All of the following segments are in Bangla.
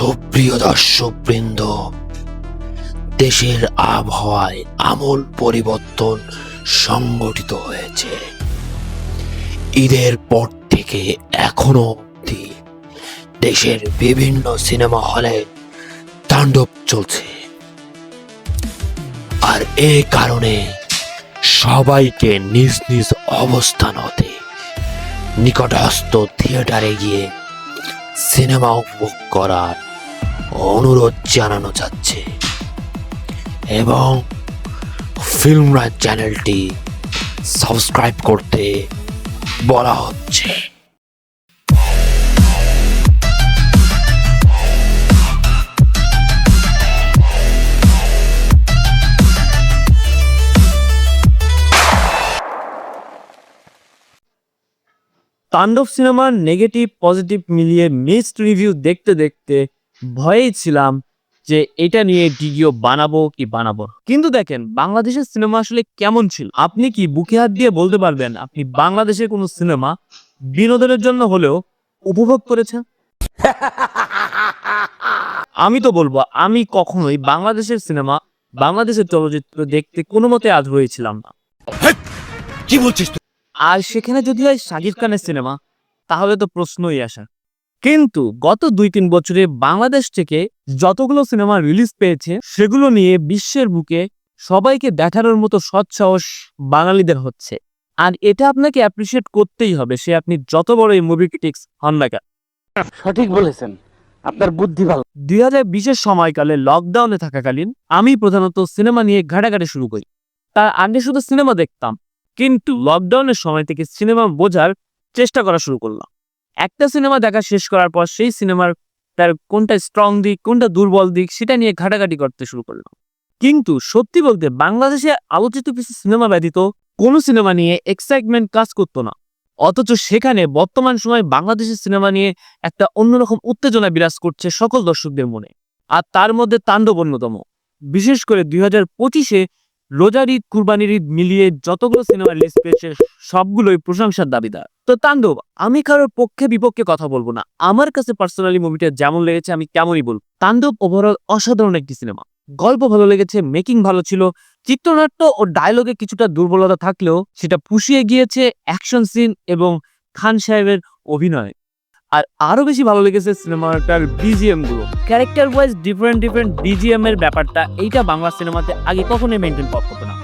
সুপ্রিয় দর্শক বৃন্দ দেশের আবহাওয়ায় আমূল পরিবর্তন সংগঠিত হয়েছে। ঈদের পর থেকে এখনও অবধি দেশের বিভিন্ন সিনেমা হলে তাণ্ডব চলছে। আর এ কারণে সবাইকে নিজ নিজ অবস্থান হতে নিকটস্থ থিয়েটারে গিয়ে সিনেমা উপভোগ করার অনুরোধ জানানো যাচ্ছে। এবং ফিল্মরাজ চ্যানেলটি সাবস্ক্রাইব করতে বলা হচ্ছে। তাণ্ডব সিনেমার নেগেটিভ পজিটিভ মিলিয়ে মিক্সড রিভিউ দেখতে দেখতে ভয়েই ছিলাম যে এটা নিয়ে ভিডিও বানাবো কি বানাবো কিন্তু দেখেন বাংলাদেশের সিনেমা আসলে কেমন ছিল? আপনি কি বুকে হাত দিয়ে বলতে পারবেন আপনি বাংলাদেশের কোনো সিনেমা বিনোদনের জন্য হলেও উপভোগ করেছেন? আমি তো বলব আমি কখনোই বাংলাদেশের সিনেমা বাংলাদেশের চলচ্চিত্র দেখতে কোনো মতে আগ্রহী ছিলাম না। কি বলছিস আর সেখানে যদি হয় শাকিব খানের সিনেমা তাহলে তো প্রশ্নই আসা। কিন্তু গত দুই তিন বছরে বাংলাদেশ থেকে যতগুলো সিনেমা রিলিজ পেয়েছে সেগুলো নিয়ে বিশ্বের বুকে সবাইকে দেখানোর মতো সৎসাহস বাঙালিদের হচ্ছে। আর এটা আপনাকে অ্যাপ্রিসিয়েট করতেই হবে সে আপনি যত বড় এই মুভি ক্রিটিক্স হন না কেন। সঠিক বলেছেন। আপনার বুদ্ধি ভালো। দুই হাজার বিশের সময়কালে লকডাউনে থাকাকালীন আমি প্রধানত সিনেমা নিয়ে ঘাটাঘাটি শুরু করি। তার আগে শুধু সিনেমা দেখতাম কিন্তু লকডাউনের সময় থেকে সিনেমা বোঝার চেষ্টা করা শুরু করলাম। একটা সিনেমা দেখা শেষ করার পর সেই সিনেমার তার কোনটা স্ট্রং দিক, কোনটা দুর্বল দিক, সেটা নিয়ে ঘাটাঘাটি করতে শুরু করলাম কিন্তু সত্যি বলতে বাংলাদেশে আলোচিত কিছু সিনেমা ব্যতীত কোনো সিনেমা নিয়ে এক্সাইটমেন্ট কাজ করতো না। অথচ সেখানে বর্তমান সময় বাংলাদেশের সিনেমা নিয়ে একটা অন্যরকম উত্তেজনা বিরাজ করছে সকল দর্শকদের মনে। আর তার মধ্যে তাণ্ডব অন্যতম। বিশেষ করে দুই হাজার পঁচিশে রোজার ঈদ, কুরবানির ঈদ মিলিয়ে যতগুলো সিনেমা রিলিজ পেয়েছে, সবগুলোই প্রশংসার দাবিদার। তো তাণ্ডব, আমি কারোর পক্ষে বিপক্ষে কথা বলব না। আমার কাছে পার্সোনালি মুভিটা যেমন লেগেছে, আমি তেমনই বলব। তাণ্ডব ওভারঅল অসাধারণ একটি সিনেমা গল্প ভালো লেগেছে মেকিং ভালো ছিল। চিত্রনাট্য ও ডায়লগে কিছুটা দুর্বলতা থাকলেও সেটা পুষিয়ে গিয়েছে অ্যাকশন সিন এবং খান সাহেবের অভিনয়। আর আরও বেশি ভালো লেগেছে সিনেমাটার বিজিএমগুলো। Character wise different different BGM এর ব্যাপারটা এইটা বাংলা সিনেমাতে আগে কখনোই মেনটেন করা হতো না।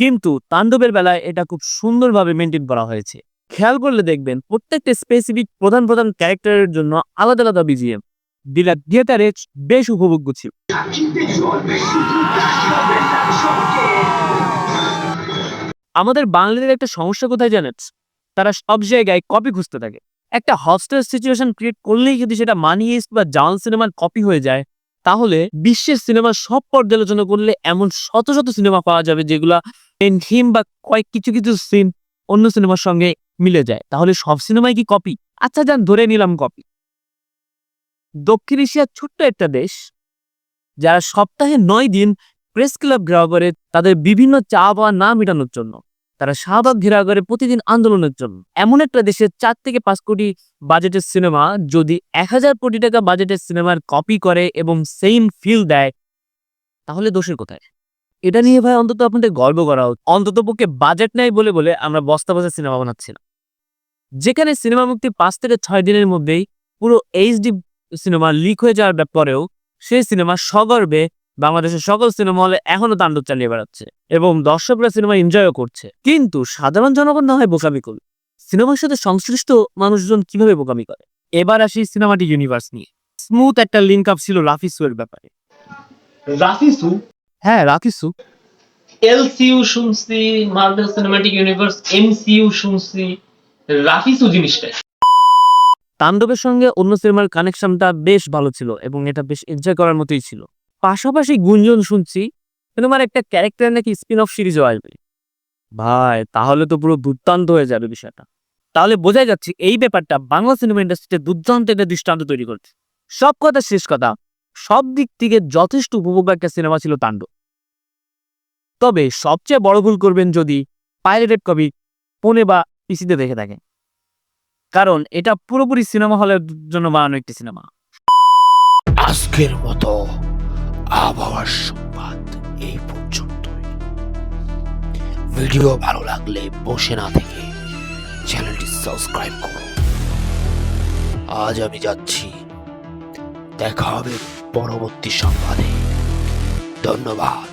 কিন্তু তাণ্ডবের বেলায় এটা খুব সুন্দরভাবে মেনটেন করা হয়েছে। খেয়াল করলে দেখবেন প্রত্যেকটা স্পেসিফিক প্রধান প্রধান ক্যারেক্টারের জন্য আলাদা আলাদা বিজিএম দিলা থিয়েটারে বেশ উপভোগ্য ছিল। আমাদের বাঙালিদের একটা সমস্যা কোথায় জানেন? তারা সব জায়গায় কপি খুঁজতে থাকে। একটা হস্টেল সিচুয়েশন ক্রিয়েট করলেই যদি সেটা মানি ইস্ট বা জাল সিনেমার কপি হয়ে যায়, তাহলে বিশ্বের সিনেমা সব পর্যালোচনা করলে এমন শত শত সিনেমা পাওয়া যাবে যেগুলা থিম বা কয়েক কিছু কিছু সিন অন্য সিনেমার সঙ্গে মিলে যায়। তাহলে সব সিনেমাই কি কপি আচ্ছা যান, ধরে নিলাম কপি দক্ষিণ এশিয়ার ছোট্ট একটা দেশ, যারা সপ্তাহে নয় দিন প্রেস ক্লাব ঘেরাও করে তাদের বিভিন্ন চা পাওয়া না মেটানোর জন্য। তারা শাহবাগ ঘেরাও করে প্রতিদিন আন্দোলনের জন্য। এমন একটা দেশের চার থেকে পাঁচ কোটি বাজেটের সিনেমা যদি এক হাজার কোটি টাকা বাজেটের সিনেমার কপি করে এবং সেম ফিল দেয়, তাহলে দোষের কোথায়? এটা নিয়ে ভাই অন্তত আপনাদের গর্ব করা উচিত। অন্তত পক্ষে বাজেট নাই বলে বলে আমরা বস্তা বস্তা সিনেমা বানাচ্ছি না। যেখানে সিনেমা মুক্তি পাঁচ থেকে ছয় দিনের মধ্যেই পুরো এইচডি সিনেমা লিক হয়ে যাওয়ার পরেও সেই সিনেমা সগর্বে বাংলাদেশের সকল সিনেমা হলে এখনও তাণ্ডব চালিয়ে বেড়াচ্ছে এবং দর্শকরা সিনেমা এনজয়ও করছে। কিন্তু সাধারণ জনগণ না হয় বোকামি করবে। সিনেমার সাথে সংশ্লিষ্ট মানুষজন কীভাবে বোকামি করে? এবার আসি সিনেমাটি ইউনিভার্স নিয়ে। স্মুথ একটা লিঙ্ক আপ ছিল রাফিসু এর ব্যাপারে। রাফিসু হ্যাঁ রাফিসু এলসিইউ শুনছি মার্ভেল সিনেমাটিক ইউনিভার্স এমসিইউ শুনছি। রাফিসু জিনিসটা। তাণ্ডবের সঙ্গে অন্য সিনেমার কানেকশনটা বেশ ভালো ছিল এবং এটা বেশ এনজয় করার মতোই ছিল। পাশাপাশি গুঞ্জন শুনছি, সিনেমার একটা ক্যারেক্টার নাকি স্পিন অফ সিরিজও আসবে। ভাই, তাহলে তো পুরো দুর্দান্ত হয়ে যাবে বিষয়টা। তাহলে বোঝাই যাচ্ছে এই ব্যাপারটা বাংলা সিনেমা ইন্ডাস্ট্রিতে দুর্দান্ত একটা দৃষ্টান্ত তৈরি করছে। সব কথা শেষ কথা, সব দিক থেকে যথেষ্ট উপভোগ একটা সিনেমা ছিল তাণ্ডব। তবে সবচেয়ে বড় ভুল করবেন যদি পাইরেটেড কবি ফোনে বা পিসিতে দেখে থাকেন কারণ এটা পুরোপুরি সিনেমা হলের জন্য বানানো একটি সিনেমা। আজকের মতো আবহাওয়ার সংবাদ এই পর্যন্তই। ভিডিও ভালো লাগলে বসে না থেকে চ্যানেলটি সাবস্ক্রাইব করুন। আজ আমি যাচ্ছি। দেখা হবে পরবর্তী সংবাদে। ধন্যবাদ।